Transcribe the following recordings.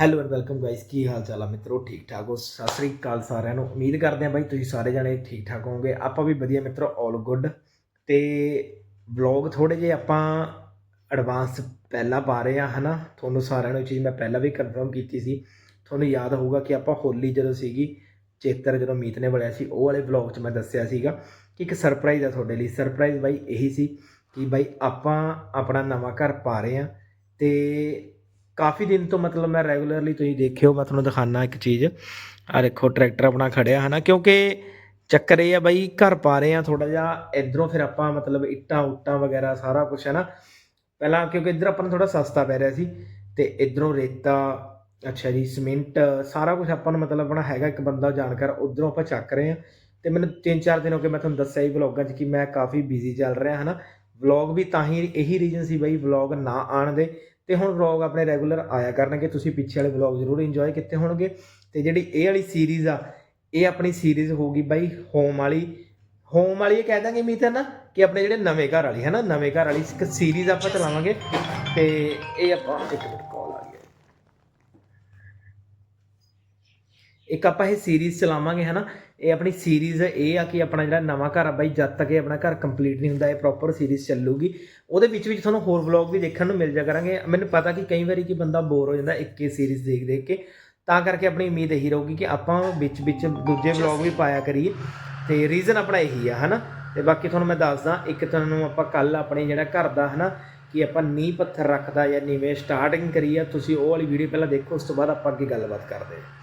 Hello and welcome guys ਕੀ ਹਾਲ ਚਾਲ ਆ ਮਿੱਤਰੋ? ਠੀਕ ਠਾਕ ਹੋ? ਸਤਿ ਸ੍ਰੀ ਅਕਾਲ ਸਾਰਿਆਂ ਨੂੰ। ਉਮੀਦ ਕਰਦੇ ਹਾਂ ਬਾਈ ਤੁਸੀਂ ਸਾਰੇ ਜਣੇ ਠੀਕ ਠਾਕ ਹੋਵੋਗੇ। ਆਪਾਂ ਵੀ ਵਧੀਆ ਮਿੱਤਰੋ ਆਲ ਗੁੱਡ ਤੇ ਵਲੌਗ ਥੋੜੇ ਜਿਹੇ ਆਪਾਂ ਐਡਵਾਂਸ ਪਹਿਲਾਂ ਪਾ ਰਹੇ ਆ ਹਨਾ? ਤੁਹਾਨੂੰ ਸਾਰਿਆਂ ਨੂੰ ਇਹ ਚੀਜ਼ ਮੈਂ ਪਹਿਲਾਂ ਵੀ ਕਨਫਰਮ ਕੀਤੀ ਸੀ। ਤੁਹਾਨੂੰ ਯਾਦ ਹੋਊਗਾ ਕਿ ਆਪਾਂ ਹੋਲੀ ਜਦੋਂ ਸੀਗੀ, ਚੇਤਰ ਜਦੋਂ ਮੀਤ ਨੇ ਬੜਿਆ ਸੀ, ਉਹ ਵਾਲੇ ਵਲੌਗ 'ਚ ਮੈਂ ਦੱਸਿਆ ਸੀਗਾ ਕਿ ਇੱਕ ਸਰਪ੍ਰਾਈਜ਼ ਆ ਤੁਹਾਡੇ ਲਈ। ਸਰਪ੍ਰਾਈਜ਼ ਬਾਈ ਇਹੀ ਸੀ ਕਿ ਬਾਈ ਆਪਾਂ ਆਪਣਾ ਨਵਾਂ ਘਰ ਪਾ ਰਹੇ ਆ ਤੇ ਕਾਫੀ ਦਿਨ ਤੋਂ ਮਤਲਬ ਮੈਂ ਰੈਗੂਲਰਲੀ ਤੁਸੀਂ ਦੇਖਿਓ, ਮੈਂ ਤੁਹਾਨੂੰ ਦਿਖਾਣਾ ਇੱਕ ਚੀਜ਼। ਆ ਦੇਖੋ, ਟਰੈਕਟਰ ਆਪਣਾ ਖੜਿਆ, ਹਨਾ? ਕਿਉਂਕਿ ਚੱਕਰ ਇਹ ਆ ਬਾਈ, ਘਰ ਪਾ ਰਹੇ ਆ ਥੋੜਾ ਜਿਹਾ, ਇਧਰੋਂ ਫਿਰ ਆਪਾਂ ਮਤਲਬ ਇੱਟਾਂ, ਉੱਟਾਂ ਵਗੈਰਾ, ਸਾਰਾ ਕੁਝ ਹੈ ਨਾ ਪਹਿਲਾਂ ਕਿਉਂਕਿ ਇੱਧਰ ਆਪਾਂ ਨੂੰ ਥੋੜਾ ਸਸਤਾ ਪੈ ਰਿਹਾ ਸੀ, ਤੇ ਇਧਰੋਂ ਰੇਤਾ, ਅੱਛਾ ਜੀ, ਸਿਮੈਂਟ, ਸਾਰਾ ਕੁਝ ਆਪਾਂ ਨੂੰ ਮਤਲਬ ਆਪਣਾ ਹੈਗਾ, ਇੱਕ ਬੰਦਾ ਜਾਣਕਾਰ, ਉਧਰੋਂ ਆਪਾਂ ਚੱਕ ਰਹੇ ਆ ਤੇ ਮੈਨੂੰ 3-4 ਦਿਨ ਹੋ ਗਏ ਮੈਂ ਤੁਹਾਨੂੰ ਦੱਸਿਆ ਹੀ ਵਲੌਗਾਂ 'ਚ ਕਿ ਮੈਂ ਕਾਫੀ ਬਿਜ਼ੀ ਚੱਲ ਰਿਹਾ, ਹਨਾ? ਵਲੌਗ ਵੀ ਤਾਂ ਹੀ, ਇਹੀ ਰੀਜ਼ਨ ਸੀ ਬਾਈ ਵਲੌਗ ਨਾ ਆਣ ਦੇ। ਤੇ ਹੁਣ ਵਲੌਗ ਆਪਣੇ ਰੈਗੂਲਰ ਆਇਆ ਕਰਨਗੇ। ਤੁਸੀਂ ਪਿੱਛੇ ਵਾਲੇ ਵਲੌਗ ਜ਼ਰੂਰ ਇੰਜੋਏ ਕੀਤੇ ਹੋਣਗੇ। ਤੇ ਜਿਹੜੀ ਇਹ ਵਾਲੀ ਸੀਰੀਜ਼ ਆ, ਇਹ ਆਪਣੀ ਸੀਰੀਜ਼ ਹੋਊਗੀ ਬਾਈ ਹੋਮ ਵਾਲੀ। ਹੋਮ ਵਾਲੀ ਇਹ ਕਹਿ ਦਾਂਗੇ ਮੀਤ ਹੈ ਨਾ ਕਿ ਆਪਣੇ ਜਿਹੜੇ ਨਵੇਂ ਘਰ ਵਾਲੀ, ਹੈ ਨਾ? ਨਵੇਂ ਘਰ ਵਾਲੀ ਇੱਕ ਸੀਰੀਜ਼ ਆਪਾਂ ਚਲਾਵਾਂਗੇ। ਤੇ ਇਹ ਆਪਾਂ ਇੱਕ ਮਿੰਟ ਕਾਲ ਆ ਗਈ ਹੈ। ਇੱਕ ਆਪਾਂ ਇਹ ਸੀਰੀਜ਼ ਚਲਾਵਾਂਗੇ, ਹਨਾ? ਇਹ ਆਪਣੀ ਸੀਰੀਜ਼ ਇਹ ਆ ਕਿ ਆਪਣਾ ਜਿਹੜਾ ਨਵਾਂ ਘਰ ਆ, ਬਾਈ ਜਦ ਤੱਕ ਇਹ ਆਪਣਾ ਘਰ ਕੰਪਲੀਟ ਨਹੀਂ ਹੁੰਦਾ, ਇਹ ਪ੍ਰੋਪਰ ਸੀਰੀਜ਼ ਚੱਲੂਗੀ। ਉਹਦੇ ਵਿੱਚ ਵਿੱਚ ਤੁਹਾਨੂੰ ਹੋਰ ਵਲੌਗ ਵੀ ਦੇਖਣ ਨੂੰ ਮਿਲ ਜਾ ਕਰਾਂਗੇ। ਮੈਨੂੰ ਪਤਾ ਕਿ ਕਈ ਵਾਰੀ ਕਿ ਬੰਦਾ ਬੋਰ ਹੋ ਜਾਂਦਾ ਇੱਕ ਹੀ ਸੀਰੀਜ਼ ਦੇਖ ਦੇਖ ਕੇ। ਤਾਂ ਕਰਕੇ ਆਪਣੀ ਉਮੀਦ ਇਹੀ ਰਹੂਗੀ ਕਿ ਆਪਾਂ ਵਿੱਚ ਵਿੱਚ ਦੂਜੇ ਵਲੌਗ ਵੀ ਪਾਇਆ ਕਰੀਏ। ਤੇ ਰੀਜ਼ਨ ਆਪਣਾ ਇਹੀ ਆ, ਹਨਾ? ਤੇ ਬਾਕੀ ਤੁਹਾਨੂੰ ਮੈਂ ਦੱਸਦਾ, ਇੱਕ ਤੁਹਾਨੂੰ ਆਪਾਂ ਕੱਲ ਆਪਣੇ ਜਿਹੜਾ ਘਰ ਦਾ, ਹਨਾ? ਕਿ ਆਪਾਂ ਨੀਂਹ ਪੱਥਰ ਰੱਖਦਾ ਜਾਂ ਨੀਵੇਂ ਸਟਾਰਟਿੰਗ ਕਰੀ ਆ ਤੁਸੀਂ ਉਹ ਵਾਲੀ ਵੀਡੀਓ ਪਹਿਲਾਂ ਦੇਖੋ, ਉਸ ਤੋਂ ਬਾਅਦ ਆਪਾਂ ਅੱਗੇ ਗੱਲਬਾਤ ਕਰਦੇ ਹਾਂ।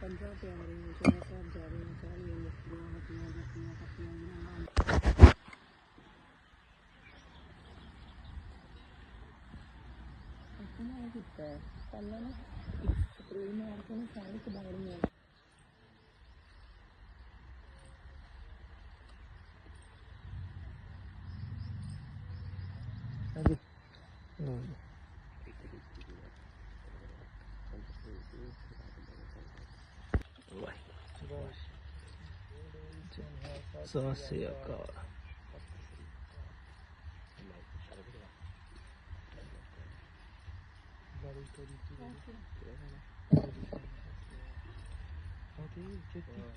ਪੰਜਾਂ ਪਿਆਰੇ ਨੂੰ ਚਾਹ ਸਾਹਿਬ ਜਾ ਰਹੇ ਨੇ ਚਾਹੀਏ ਮੁਕਤੀਆਂ ਹੱਟੀਆਂ ਜੱਟੀਆਂ ਕੱਟੀਆਂ ਜਿਨ੍ਹਾਂ ਨਾਲ ਇਤਨਾ ਇਹ ਕੀਤਾ ਹੈ ਪਹਿਲਾਂ ਨਾ ਇੱਕ ਸਪਰੇਅ ਮਾਰ ਕੇ ਨਾ ਸਾਰੇ ਕਬਾੜ ਮਾਰ ਸਤਿ ਸ੍ਰੀ ਅਕਾਲ ਬੱਚੇ ਸਾਜ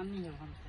Anjahren.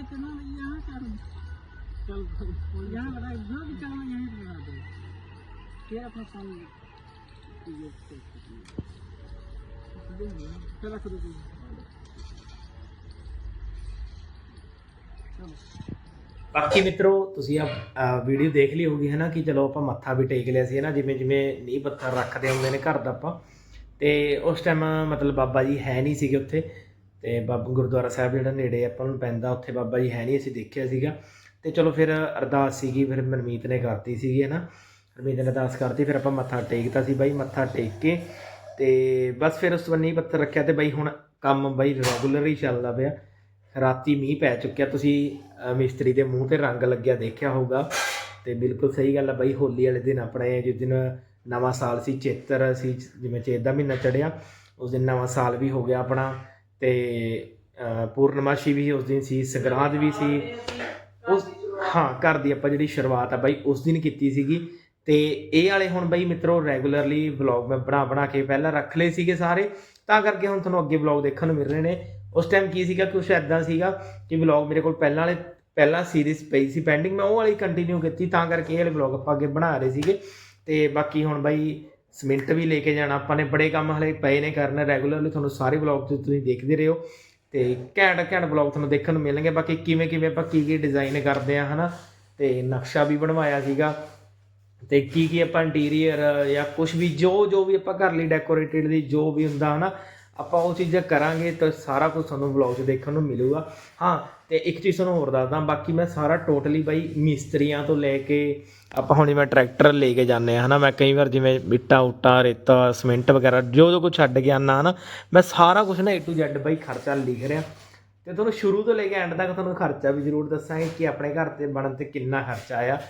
वहाँ पर रख देते ना यहाँ कर चल यहाँ पर रख जो भी चलना यहीं पर लगा दो फिर अपने सामने ये चल रख दो चलो ਬਾਕੀ ਮਿੱਤਰੋ ਤੁਸੀਂ ਆ ਵੀਡੀਓ ਦੇਖ ਲਈ ਹੋਗੀ ਹੈ ਨਾ ਕਿ ਚਲੋ ਆਪਾਂ ਮੱਥਾ ਵੀ ਟੇਕ ਲਿਆ ਸੀ ਹੈ ਨਾ ਜਿਵੇਂ ਜਿਵੇਂ ਨੀਂਹ ਪੱਥਰ ਰੱਖਦੇ ਹੁੰਦੇ ਨੇ ਘਰ ਦਾ ਆਪਾਂ ਤੇ ਉਸ ਟਾਈਮ ਮਤਲਬ ਬਾਬਾ ਜੀ ਹੈ ਨਹੀਂ ਸੀਗੇ ਉੱਥੇ ਤੇ ਬਾਬਾ ਗੁਰਦੁਆਰਾ ਸਾਹਿਬ ਜਿਹੜਾ ਨੇੜੇ ਆਪਾਂ ਨੂੰ ਪੈਂਦਾ, ਉੱਥੇ ਬਾਬਾ ਜੀ ਹੈ ਨਹੀਂ ਅਸੀਂ ਦੇਖਿਆ ਸੀਗਾ। ਤੇ ਚਲੋ ਫਿਰ ਅਰਦਾਸ ਸੀਗੀ, ਫਿਰ ਮਨਮੀਤ ਨੇ ਕਰਤੀ ਸੀਗੀ, ਹੈ ਨਾ? ਮਨਮੀਤ ਨੇ ਅਰਦਾਸ ਕਰਤੀ, ਫਿਰ ਆਪਾਂ ਮੱਥਾ ਟੇਕਤਾ ਸੀ ਬਾਈ, ਮੱਥਾ ਟੇਕ ਕੇ। ਤੇ ਬਸ ਫਿਰ ਉਸ ਤੋਂ ਬਾਅਦ ਨੀਂਹ ਪੱਥਰ ਰੱਖਿਆ ਤੇ ਬਾਈ ਹੁਣ ਕੰਮ ਬਾਈ ਰੈਗੂਲਰ ਹੀ ਚੱਲਦਾ ਪਿਆ। ਰਾਤੀ ਮੀਂਹ ਪੈ ਚੁੱਕਿਆ, ਤੁਸੀਂ ਮਿਸਤਰੀ ਦੇ ਮੂੰਹ ਤੇ ਰੰਗ ਲੱਗਿਆ ਦੇਖਿਆ ਹੋਊਗਾ। ਤੇ ਬਿਲਕੁਲ ਸਹੀ ਗੱਲ ਆ ਬਾਈ, ਹੋਲੀ ਵਾਲੇ ਦਿਨ ਆਪਣੇ ਜਿਸ ਦਿਨ ਨਵਾਂ ਸਾਲ ਸੀ, ਚੇਤਰ ਸੀ, ਜਿਵੇਂ ਚੇਤ ਦਾ ਮਹੀਨਾ ਚੜਿਆ, ਉਸ ਦਿਨ ਨਵਾਂ ਸਾਲ ਵੀ ਹੋ ਗਿਆ ਆਪਣਾ। ਤੇ ਪੂਰਨਮਾਸ਼ੀ ਵੀ ਉਸ ਦਿਨ ਸੀ, ਸੰਗਰਾਂਦ ਵੀ ਸੀ। ਉਸ, ਹਾਂ, ਘਰ ਦੀ ਆਪਾਂ ਜਿਹੜੀ ਸ਼ੁਰੂਆਤ ਆ ਬਾਈ, ਉਸ ਦਿਨ ਕੀਤੀ ਸੀਗੀ। ਤੇ ਇਹ ਵਾਲੇ ਹੁਣ ਬਾਈ ਮਿੱਤਰੋ ਰੈਗੂਲਰਲੀ ਵਲੌਗ ਮੈਂ ਬਣਾ ਬਣਾ ਕੇ ਪਹਿਲਾਂ ਰੱਖ ਲਏ ਸੀਗੇ ਸਾਰੇ। ਤਾਂ ਕਰਕੇ ਹੁਣ ਤੁਹਾਨੂੰ ਅੱਗੇ ਵਲੌਗ ਦੇਖਣ ਨੂੰ ਮਿਲ ਰਹੇ ਨੇ। ਉਸ ਟਾਈਮ ਕੀ ਸੀਗਾ, ਕੁਛ ਐਦਾਂ ਸੀਗਾ ਕਿ ਵਲੌਗ ਮੇਰੇ ਕੋਲ ਪਹਿਲਾਂ ਵਾਲੇ, ਪਹਿਲਾਂ ਸੀਰੀਜ਼ ਪਈ ਸੀ ਪੈਂਡਿੰਗ ਮੈਂ ਉਹ ਵਾਲੀ ਕੰਟੀਨਿਊ ਕੀਤੀ, ਤਾਂ ਕਰਕੇ ਇਹ ਵਾਲੇ ਵਲੌਗ ਆਪਾਂ ਅੱਗੇ ਬਣਾ ਰਹੇ ਸੀਗੇ। ਤੇ ਬਾਕੀ ਹੁਣ ਬਾਈ ਸਮਿੰਟ ਵੀ ਲੈ ਕੇ ਜਾਣਾ। ਆਪਾਂ ਨੇ ਬੜੇ ਕੰਮ ਹਲੇ ਪਏ ਨੇ ਕਰਨ। ਰੈਗੂਲਰਲੀ ਤੁਹਾਨੂੰ ਸਾਰੇ ਵਲੌਗ ਤੇ ਤੁਸੀਂ ਦੇਖਦੇ ਰਹੋ ਤੇ ਘੈਂਟ ਘੈਂਟ ਵਲੌਗ ਤੁਹਾਨੂੰ ਦੇਖਣ ਨੂੰ ਮਿਲਣਗੇ। ਬਾਕੀ ਕਿਵੇਂ ਕਿਵੇਂ ਆਪਾਂ ਕੀ ਕੀ ਡਿਜ਼ਾਈਨ ਕਰਦੇ ਆ ਹਨਾ? ਤੇ ਨਕਸ਼ਾ ਵੀ ਬਣਵਾਇਆ ਸੀਗਾ। ਤੇ ਕੀ ਕੀ ਆਪਾਂ ਇੰਟੀਰੀਅਰ ਜਾਂ ਕੁਝ ਵੀ, ਜੋ ਜੋ ਵੀ ਆਪਾਂ ਘਰ ਲਈ ਡੈਕੋਰੇਟਡ ਦੀ ਜੋ ਵੀ ਹੁੰਦਾ, ਹਨਾ? ਆਪਾਂ ਉਹ ਚੀਜ਼ਾਂ ਕਰਾਂਗੇ ਤਾਂ ਸਾਰਾ ਕੁਝ ਤੁਹਾਨੂੰ ਵਲੌਗ 'ਚ ਦੇਖਣ ਨੂੰ ਮਿਲੂਗਾ। ਹਾਂ, ਤੇ ਇੱਕ ਚੀਜ਼ ਤੁਹਾਨੂੰ ਹੋਰ ਦੱਸਦਾ, ਬਾਕੀ ਮੈਂ ਸਾਰਾ ਟੋਟਲੀ ਬਾਈ ਮਿਸਤਰੀਆਂ ਤੋਂ ਲੈ ਕੇ ਆਪਾਂ ਹੁਣ ਜਿਵੇਂ ਟਰੈਕਟਰ ਲੈ ਕੇ ਜਾਂਦੇ ਆ ਹਨਾ, ਮੈਂ ਕਈ ਵਾਰ ਜਿਵੇਂ ਇੱਟਾਂ, ਉੱਟਾਂ, ਰੇਤਾ ਸੀਮੈਂਟ ਵਗੈਰਾ ਜੋ ਜੋ ਕੁਝ ਛੱਡ ਕੇ ਆਨਾ ਹਨਾ, ਮੈਂ ਸਾਰਾ ਕੁਝ ਨਾ A to Z ਬਾਈ ਖਰਚਾ ਲਿਖ ਰਿਹਾ। ਤੇ ਤੁਹਾਨੂੰ ਸ਼ੁਰੂ ਤੋਂ ਲੈ ਕੇ ਐਂਡ ਤੱਕ ਤੁਹਾਨੂੰ ਖਰਚਾ ਵੀ ਜ਼ਰੂਰ ਦੱਸਾਂਗੇ ਕਿ ਆਪਣੇ ਘਰ ਤੇ ਬਣਨ ਤੇ ਕਿੰਨਾ ਖਰਚਾ ਆਇਆ।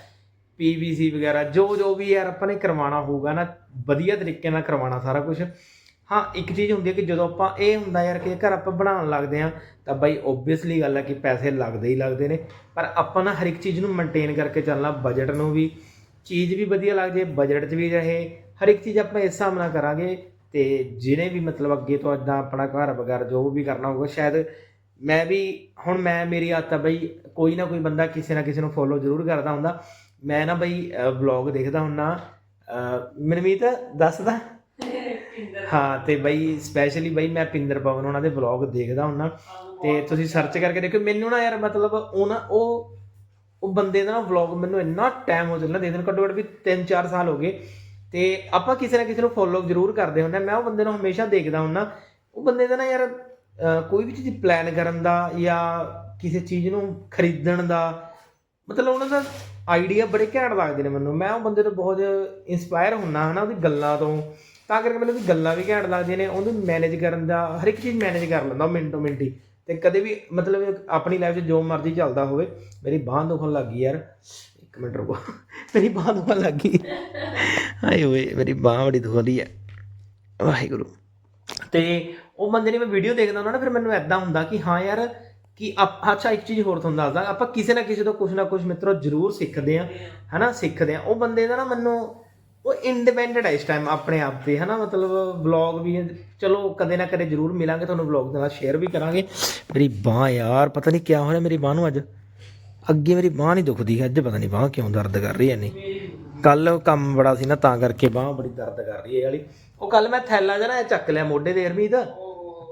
ਪੀਵੀਸੀ ਵਗੈਰਾ, ਜੋ ਜੋ ਵੀ ਯਾਰ ਆਪਾਂ ਨੇ ਕਰਵਾਉਣਾ ਹੋਊਗਾ ਨਾ, ਵਧੀਆ ਤਰੀਕੇ ਨਾਲ ਕਰਵਾਉਣਾ ਸਾਰਾ ਕੁਝ ਹਾਂ, ਇੱਕ ਚੀਜ਼ ਹੁੰਦੀ ਹੈ ਕਿ ਜਦੋਂ ਆਪਾਂ ਇਹ ਹੁੰਦਾ ਯਾਰ ਕਿ ਘਰ ਆਪਾਂ ਬਣਾਉਣ ਲੱਗਦੇ ਆ ਤਾਂ ਬਾਈ ਓਬਵੀਅਸਲੀ ਗੱਲ ਹੈ ਕਿ ਪੈਸੇ ਲੱਗਦੇ ਹੀ ਲੱਗਦੇ ਨੇ। ਪਰ ਆਪਾਂ ਨਾ ਹਰ ਇੱਕ ਚੀਜ਼ ਨੂੰ ਮੇਨਟੇਨ ਕਰਕੇ ਚੱਲਣਾ ਬਜਟ ਨੂੰ ਵੀ ਚੀਜ਼ ਵੀ ਵਧੀਆ ਲੱਗ ਜੇ ਬਜਟ 'ਚ ਵੀ ਰਹੇ, ਹਰ ਇੱਕ ਚੀਜ਼ ਆਪਾਂ ਇਸ ਹਿਸਾਬ ਨਾਲ ਕਰਾਂਗੇ। ਤੇ ਜਿਹਨੇ ਵੀ ਮਤਲਬ ਅੱਗੇ ਤੋਂ ਇਦਾਂ ਆਪਣਾ ਘਰ ਵਗੈਰਾ ਜੋ ਵੀ ਕਰਨਾ ਹੋਊਗਾ, ਸ਼ਾਇਦ ਮੈਂ ਵੀ, ਹੁਣ ਮੈਂ, ਮੇਰੀ ਆਦਤ ਆ ਬਈ ਕੋਈ ਨਾ ਕੋਈ ਬੰਦਾ ਕਿਸੇ ਨਾ ਕਿਸੇ ਨੂੰ ਫੋਲੋ ਜ਼ਰੂਰ ਕਰਦਾ ਹੁੰਦਾ। ਮੈਂ ਨਾ ਬਈ ਵਲੌਗ ਦੇਖਦਾ ਹੁੰਨਾ ਮਨਮੀਤ ਦੱਸਦਾ ਹਾਂ ਤੇ ਬਈ ਸਪੈਸ਼ਲੀ ਬਈ ਮੈਂ ਪਿੰਦਰ ਪਵਨ ਉਹਨਾਂ ਦੇ ਵਲੌਗ ਦੇਖਦਾ ਹੁੰਨਾ। ਤੇ ਤੁਸੀਂ ਸਰਚ ਕਰਕੇ ਦੇਖੋ ਮੈਨੂੰ ਨਾ ਯਾਰ ਮਤਲਬ ਉਹਨਾਂ ਉਹ ਉਹ ਬੰਦੇ ਦਾ ਨਾ ਵਲੌਗ ਮੈਨੂੰ ਇੰਨਾ ਟਾਈਮ ਹੋ ਚੱਲਾ ਦੇ ਦਿਨ ਘੱਟੋ ਘੱਟ ਵੀ 3-4 ਸਾਲ ਹੋ ਗਏ। ਤੇ ਆਪਾਂ ਕਿਸੇ ਨਾ ਕਿਸੇ ਨੂੰ ਫੋਲੋ ਜ਼ਰੂਰ ਕਰਦੇ ਹੁੰਦੇ ਮੈਂ ਉਹ ਬੰਦੇ ਨੂੰ ਹਮੇਸ਼ਾ ਦੇਖਦਾ ਹੁੰਨਾ। ਉਹ ਬੰਦੇ ਦਾ ਨਾ ਯਾਰ ਕੋਈ ਵੀ ਚੀਜ਼ ਪਲਾਨ ਕਰਨ ਦਾ ਜਾਂ ਕਿਸੇ ਚੀਜ਼ ਨੂੰ ਖਰੀਦਣ ਦਾ ਮਤਲਬ ਉਹਨਾਂ ਦਾ ਆਈਡੀਆ ਬੜੇ ਘੈਂਟ ਲੱਗਦੇ ਨੇ ਮੈਨੂੰ। ਮੈਂ ਉਹ ਬੰਦੇ ਤੋਂ ਬਹੁਤ ਇਨਸਪਾਇਰ ਹੁੰਨਾ ਹਨਾ ਉਹਦੀ ਗੱਲਾਂ ਤੋਂ। ਤਾਂ ਕਰਕੇ ਮੈਨੂੰ ਉਹਦੀ ਗੱਲਾਂ ਵੀ ਘੈਂਟ ਲੱਗਦੀਆਂ ਨੇ, ਉਹਨੂੰ ਮੈਨੇਜ ਕਰਨ ਦਾ, ਹਰ ਇੱਕ ਚੀਜ਼ ਮੈਨੇਜ ਕਰ ਲੈਂਦਾ ਮਿੰਟੋ ਮਿੰਟੀ ਤੇ ਕਦੇ ਵੀ ਮਤਲਬ ਆਪਣੀ ਲਾਈਫ 'ਚ ਜੋ ਮਰਜ਼ੀ ਚੱਲਦਾ ਹੋਵੇ, ਮੇਰੀ ਬਾਂਹ ਦੁਖਣ ਲੱਗ ਗਈ ਯਾਰ। ਇੱਕ ਮਿੰਟ ਰੁਕੋ। ਮੇਰੀ ਬਾਂਹ ਦੁਖਣ ਲੱਗ ਹਾਏ ਓਏ, ਮੇਰੀ ਬਾਂਹ ਬੜੀ ਦੁਖਦੀ ਹੈ। ਵਾਹਿਗੁਰੂ। ਤੇ ਉਹ ਬੰਦੇ ਨੇ ਮੈਂ ਵੀਡੀਓ ਦੇਖਦਾ ਹੁੰਦਾ ਨਾ, ਫਿਰ ਮੈਨੂੰ ਐਦਾਂ ਹੁੰਦਾ ਕਿ ਹਾਂ ਯਾਰ, ਕਿ ਅੱਛਾ, ਇੱਕ ਚੀਜ਼ ਹੋਰ ਤੁਹਾਨੂੰ ਦੱਸਦਾ। ਆਪਾਂ ਕਿਸੇ ਨਾ ਕਿਸੇ ਤੋਂ ਕੁਝ ਨਾ ਕੁਝ ਮਿੱਤਰੋ ਜ਼ਰੂਰ ਸਿੱਖਦੇ ਆ ਹਨਾ? ਸਿੱਖਦੇ ਆ ਉਹ ਬੰਦੇ ਦਾ ਨਾ ਮੈਨੂੰ ਉਹ ਇੰਡੀਪੈਂਡੈਂਟ ਹੈ ਇਸ ਟਾਈਮ ਆਪਣੇ ਆਪ ਤੇ, ਹਨਾ? ਮਤਲਬ ਵਲੌਗ ਵੀ ਚਲੋ, ਕਦੇ ਨਾ ਕਦੇ ਜ਼ਰੂਰ ਮਿਲਾਂਗੇ, ਤੁਹਾਨੂੰ ਵਲੌਗ ਦੇ ਨਾਲ ਸ਼ੇਅਰ ਵੀ ਕਰਾਂਗੇ। ਮੇਰੀ ਬਾਹ ਯਾਰ, ਪਤਾ ਨਹੀਂ ਕਿਆ ਹੋਇਆ ਮੇਰੀ ਬਾਹ ਨੂੰ ਅੱਜ। ਅੱਗੇ ਮੇਰੀ ਬਾਹ ਨਹੀਂ ਦੁਖਦੀ, ਅੱਜ ਪਤਾ ਨਹੀਂ ਬਾਹ ਕਿਉਂ ਦਰਦ ਕਰ ਰਹੀ ਐ ਨਹੀਂ ਕੱਲ ਕੰਮ ਬੜਾ ਸੀ ਨਾ, ਤਾਂ ਕਰਕੇ ਬਾਹ ਬੜੀ ਦਰਦ ਕਰ ਰਹੀ ਹੈ ਵਾਲੀ। ਉਹ ਕੱਲ ਮੈਂ ਥੈਲਾ ਜਿਹਾ ਨਾ ਚੱਕ ਲਿਆ ਮੋਢੇ ਦੇ ਅਰਮੀਤ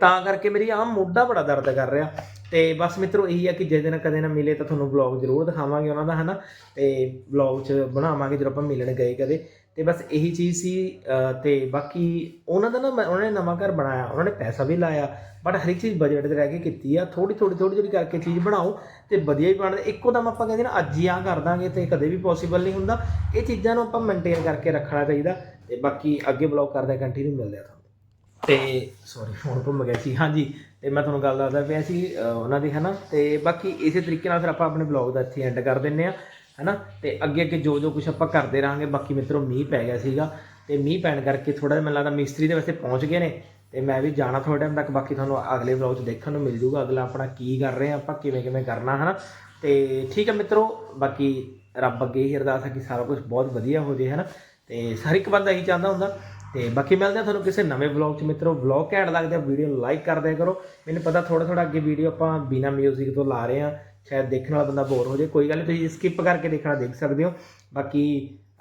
ਤਾਂ ਕਰਕੇ ਮੇਰੀ ਆਹ ਮੋਢਾ ਬੜਾ ਦਰਦ ਕਰ ਰਿਹਾ। ਤੇ ਬਸ ਮਿੱਤਰੋ, ਇਹੀ ਆ ਕਿ ਜੇ ਦਿਨ ਕਦੇ ਨਾ ਮਿਲੇ ਤਾਂ ਤੁਹਾਨੂੰ ਵਲੌਗ ਜ਼ਰੂਰ ਦਿਖਾਵਾਂਗੇ ਉਹਨਾਂ ਦਾ, ਹਨਾ? ਤੇ ਵਲੌਗ 'ਚ ਬਣਾਵਾਂਗੇ ਜਦੋਂ ਆਪਾਂ ਮਿਲਣ ਗਏ ਕਦੇ। ਤੇ ਬਸ ਇਹੀ ਚੀਜ਼ ਸੀ, ਅਹ, ਤੇ ਬਾਕੀ ਉਹਨਾਂ ਦਾ ਨਾ ਮੈਂ- ਉਹਨਾਂ ਨੇ ਨਵਾਂ ਘਰ ਬਣਾਇਆ, ਉਹਨਾਂ ਨੇ ਪੈਸਾ ਵੀ ਲਾਇਆ ਬਟ ਹਰ ਇੱਕ ਚੀਜ਼ ਬਜਟ ਤੇ ਰਹਿ ਕੇ ਕੀਤੀ ਆ ਥੋੜੀ ਥੋੜੀ ਥੋੜੀ ਜਿਹੀ ਕਰਕੇ ਚੀਜ਼ ਬਣਾਓ, ਤੇ ਵਧੀਆ ਵੀ ਬਣਦੇ ਇੱਕੋ ਦਮ ਆਪਾਂ ਕਹਿੰਦੇ ਨਾ ਅੱਜ ਹੀ ਆ ਕਰ ਦਾਂਗੇ ਤੇ ਕਦੇ ਵੀ ਪੋਸੀਬਲ ਨਹੀਂ ਹੁੰਦਾ, ਇਹ ਚੀਜ਼ਾਂ ਨੂੰ ਆਪਾਂ ਮੇਨਟੇਨ ਕਰਕੇ ਰੱਖਣਾ ਚਾਹੀਦਾ, ਤੇ ਬਾਕੀ ਅੱਗੇ ਬਲੌਗ ਕਰਦੇ ਕੰਟੀਨਿਊ ਮਿਲਦੇ ਆ ਤੁਹਾਨੂੰ। ਤੇ ਸੌਰੀ ਫੋਨ ਘੁੰਮ ਗਿਆ ਸੀ, ਹਾਂਜੀ, ਤੇ ਮੈਂ ਤੁਹਾਨੂੰ ਗੱਲ ਦੱਸਦਾ ਪਿਆ ਸੀ ਉਹਨਾਂ ਦੀ, ਹਨਾ, ਤੇ ਬਾਕੀ ਇਸੇ ਤਰੀਕੇ ਨਾਲ ਫਿਰ ਆਪਾਂ ਆਪਣੇ ਬਲੌਗ ਦਾ ਇੱਥੇ ਐਂਡ ਕਰ ਦਿੰਨੇ ਆ ਹਨਾ? ਤੇ ਅੱਗੇ ਅੱਗੇ ਜੋ ਜੋ ਕੁਝ ਆਪਾਂ ਕਰਦੇ ਰਾਂਗੇ ਬਾਕੀ ਮਿੱਤਰੋ ਮੀਂਹ ਪੈ ਗਿਆ ਸੀਗਾ, ਤੇ ਮੀਂਹ ਪੈਣ ਕਰਕੇ ਥੋੜਾ ਜਿਹਾ ਮੈਨੂੰ ਲੱਗਦਾ ਮਿਸਤਰੀ ਦੇ ਵੈਸੇ ਪਹੁੰਚ ਗਏ ਨੇ, ਤੇ ਮੈਂ ਵੀ ਜਾਣਾ ਥੋੜਾ ਟਾਈਮ ਤੱਕ, ਬਾਕੀ ਤੁਹਾਨੂੰ ਅਗਲੇ ਵਲੌਗ 'ਚ ਦੇਖਣ ਨੂੰ ਮਿਲ ਜੂਗਾ, ਅਗਲਾ ਆਪਣਾ ਕੀ ਕਰ ਰਹੇ ਆ ਆਪਾਂ, ਕਿਵੇਂ ਕਿਵੇਂ ਕਰਨਾ, ਹਨਾ? ਤੇ ਠੀਕ ਹੈ ਮਿੱਤਰੋ, ਬਾਕੀ ਰੱਬ ਅੱਗੇ ਹੀ ਅਰਦਾਸ ਹੈ ਕਿ ਸਾਰਾ ਕੁਝ ਬਹੁਤ ਵਧੀਆ ਹੋ ਜੇ, ਹਨਾ? ਤੇ ਹਰ ਇੱਕ ਬੰਦਾ ਇਹੀ ਚਾਹੁੰਦਾ ਹੁੰਦਾ, ਤੇ ਬਾਕੀ ਮਿਲਦੇ ਆ ਤੁਹਾਨੂੰ ਕਿਸੇ ਨਵੇਂ ਵਲੌਗ 'ਚ ਮਿੱਤਰੋ ਵਲੌਗ ਘੈਂਟ ਲੱਗਦਾ ਵੀਡੀਓ ਨੂੰ ਲਾਈਕ ਕਰਦੇ ਦਿਆ ਕਰੋ। ਮੈਨੂੰ ਪਤਾ ਥੋੜਾ ਥੋੜਾ ਅੱਗੇ ਵੀਡੀਓ ਆਪਾਂ ਬਿਨਾ ਮਿਊਜ਼ਿਕ ਤੋਂ ਲਾ ਰਹੇ ਆ ਸ਼ਾਇਦ ਦੇਖਣ ਵਾਲਾ ਬੰਦਾ ਬੋਰ ਹੋ ਜਾਏ ਕੋਈ ਗੱਲ ਨਹੀਂ ਤੁਸੀਂ ਸਕਿਪ ਕਰਕੇ ਦੇਖਣਾ ਦੇਖ ਸਕਦੇ ਹੋ। ਬਾਕੀ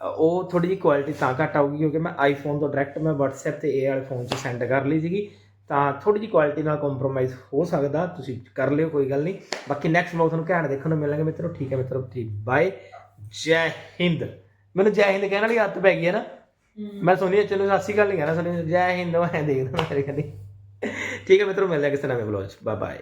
ਉਹ ਥੋੜੀ ਜਿਹੀ ਕੁਆਲਿਟੀ ਤਾਂ ਘੱਟ ਆਊਗੀ ਕਿਉਂਕਿ ਮੈਂ ਆਈਫੋਨ ਤੋਂ ਡਾਇਰੈਕਟ ਮੈਂ WhatsApp ਤੇ ਇਹ ਵਾਲੇ ਫੋਨ 'ਚ ਸੈਂਡ ਕਰ ਲਈ ਸੀਗੀ। ਤਾਂ ਥੋੜੀ ਜਿਹੀ ਕੁਆਲਿਟੀ ਨਾਲ ਕੰਪਰੋਮਾਈਜ਼ ਹੋ ਸਕਦਾ ਤੁਸੀਂ ਕਰ ਲਿਓ ਕੋਈ ਗੱਲ ਨਹੀਂ। ਬਾਕੀ ਨੈਕਸਟ ਵਲੌਗ ਤੁਹਾਨੂੰ ਘੈਂਟ ਦੇਖਣ ਨੂੰ ਮਿਲਣਗੇ ਮਿੱਤਰੋ। ਠੀਕ ਹੈ ਮਿੱਤਰੋ ਠੀਕ ਬਾਏ ਜੈ ਹਿੰਦ। ਮੈਨੂੰ ਜੈ ਹਿੰਦ ਕਹਿਣ ਵਾਲੀ ਆਦਤ ਪੈ ਗਈ ਹੈ ਨਾ। ਮੈਂ ਸੁਣੀ ਚਲੋ ਸਤਿ ਸ਼੍ਰੀ ਅਕਾਲ ਨਹੀਂ ਕਹਿਣਾ ਸੁਣੀ ਜੈ ਹਿੰਦ ਮੈਂ ਦੇਖਦਾ ਮੇਰੇ ਕਦੀ ਠੀਕ ਹੈ ਮਿੱਤਰੋ ਮਿਲਦੇ ਹਾਂ ਕਿਸੇ ਨਵੇਂ ਵਲੌਗ 'ਚ। Bye bye